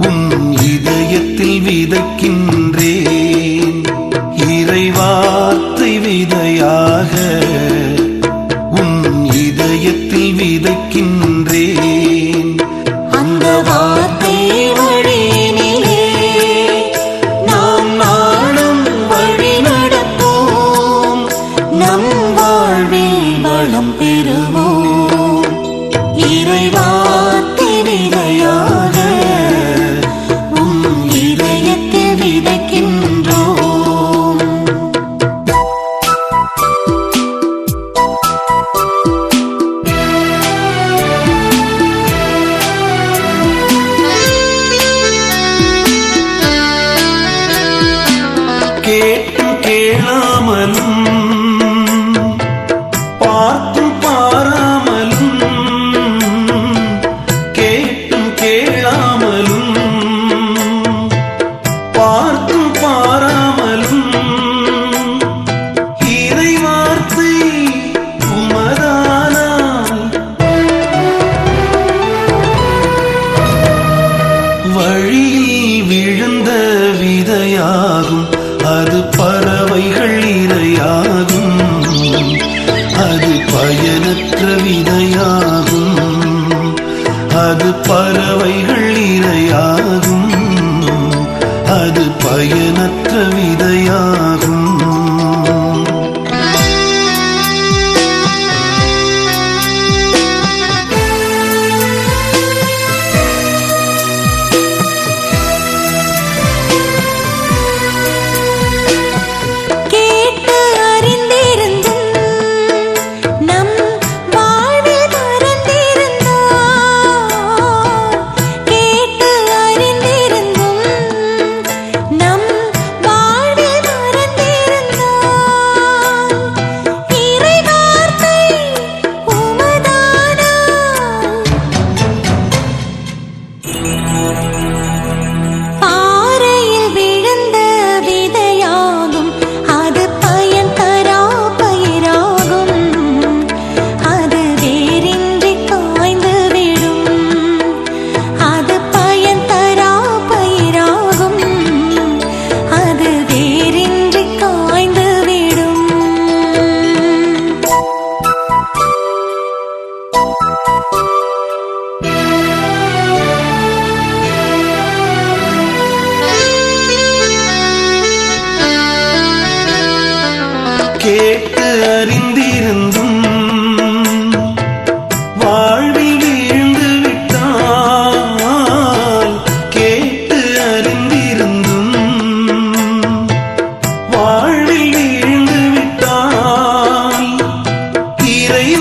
உன் இதயத்தில் விதைக்கின்ற കേട്ടു കേളാമലും பயனற்ற விதையாகும். அது பறவைகள் இரையாகும். அது பயனற்ற விதையாகும்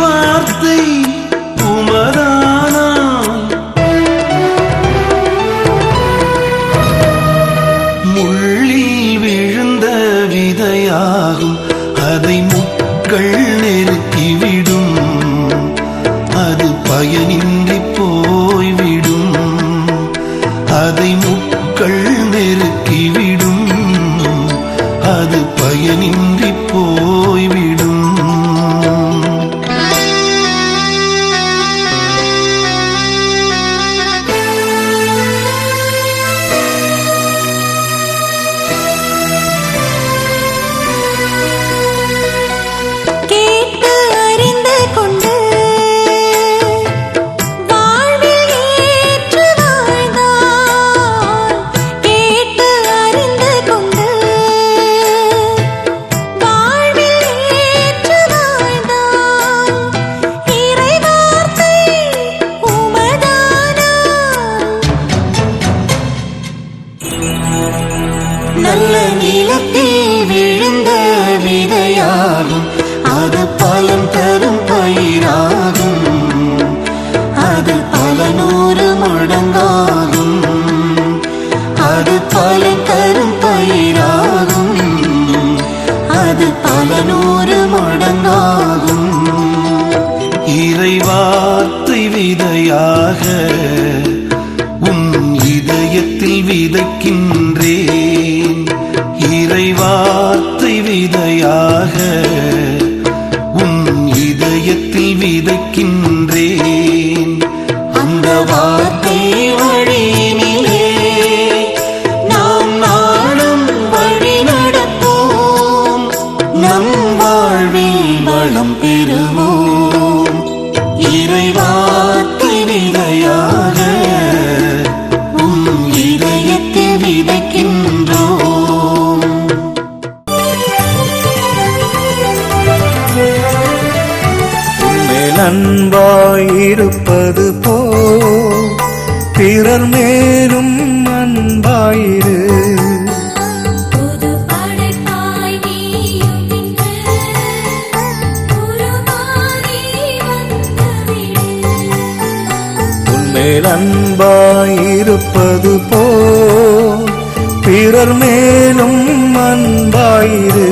வார்த்தை உமதானால் முள்ளில் விழுந்த விதையாகும். அதை முக்கள் நெருக்கிவிடும். அது பயனின் அது பல கரும் பயிராகும். அது பல நூறு மடங்காகும். இறைவார்த்தை விதையாக உன் இதயத்தில் விதைக்கின்றேன். இறைவார்த்தை விதையாக உன் இதயத்தில் விதைக்கின்றேன். அந்த வா வரம் பெறுவோம். இறைவாக்கு விதையாக உம் இதயத்தில் விதைக்கின்றோம். அன்பாயிருப்பது போ பிறர் மேலும் அன்பாயிரு மேல் அன்பாயிருப்பது போ பிறர் மேலும் அன்பாயிரு.